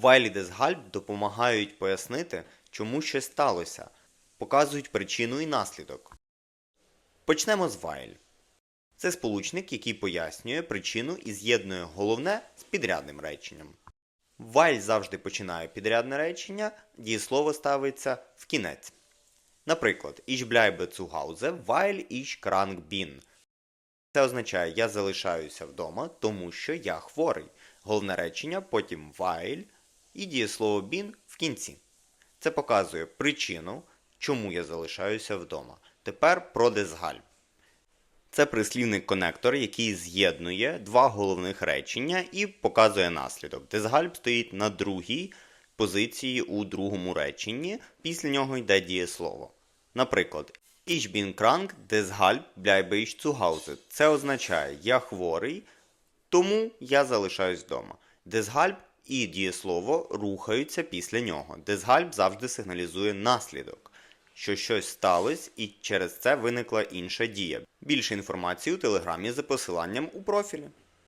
Deshalb допомагають пояснити, чому щось сталося, показують причину і наслідок. Почнемо з while. Це сполучник, який пояснює причину і з'єднує головне з підрядним реченням. While завжди починає підрядне речення, дієслово ставиться в кінець. Наприклад, Ich bleibe zu Hause, weil ich krank. Це означає я залишаюся вдома, тому що я хворий. Головне речення, потім while і дієслово bin в кінці. Це показує причину, чому я залишаюся вдома. Тепер про deshalb. Це прислівник-конектор, який з'єднує два головних речення і показує наслідок. Deshalb стоїть на другій позиції у другому реченні, після нього йде дієслово. Наприклад, Ich bin krank, deshalb bleibe ich zu Hause. Це означає я хворий, тому я залишаюсь вдома. Deshalb і дієслово рухаються після нього. Deshalb завжди сигналізує наслідок, що щось сталося і через це виникла інша дія. Більше інформації у телеграмі за посиланням у профілі.